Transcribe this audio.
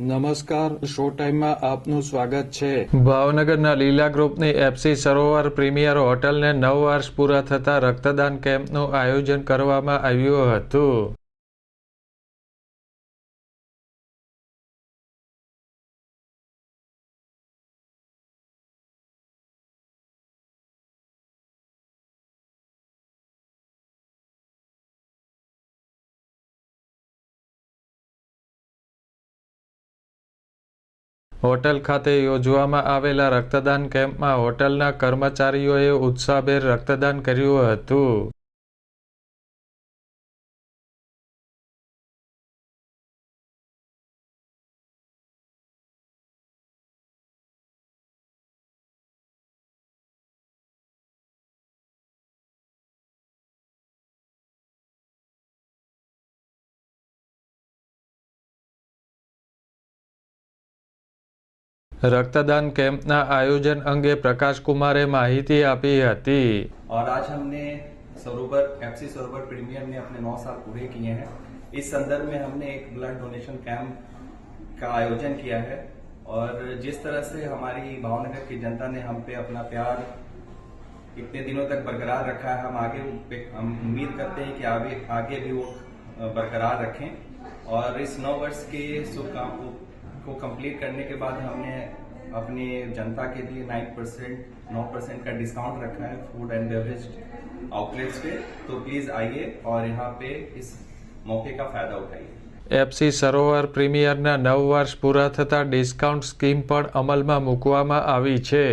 નમસ્કાર શો ટાઈમમાં આપનું સ્વાગત છે. ભાવનગરના લીલા ગ્રુપની એફસી સરોવર પ્રીમિયર હોટલને નવ વર્ષ પૂરા થતા રક્તદાન કેમ્પનું આયોજન કરવામાં આવ્યું હતું. હોટલ ખાતે યોજવામાં આવેલા રક્તદાન કેમ્પમાં હોટલના કર્મચારીઓએ ઉત્સાહભેર રક્તદાન કર્યું હતું. રક્તદાન કેમ્પના આયોજન અંગે પ્રકાશકુમારે માહિતી આપી હતી और आज हमने सरोवर एफसी सरोवर प्रीमियर में अपने नौ साल पूरे किए हैं इस संदर्भ में हमने एक ब्लड डोनेशन कैंप का आयोजन किया है और जिस तरह से हमारी भावनगर की जनता ने हम पे अपना प्यार इतने दिनों तक बरकरार रखा है हम आगे पे- हम उम्मीद करते हैं कि आगे आगे भी वो अ, बरकरार रखें और इस नौ वर्ष के शुभ काम को, को कंप्लीट करने के बाद हमने अपनी जनता के लिए नाइन परसेंट नौ परसेंट का डिस्काउंट रखा है फूड एंड बेवरेज आउटलेट्स पे तो प्लीज आइए और यहाँ पे इस मौके का फायदा उठाइए એફસી સરોવર પ્રીમિયરના નવ વર્ષ પૂરા થતા ડિસ્કાઉન્ટ સ્કીમ પણ અમલમાં મૂકવામાં આવી છે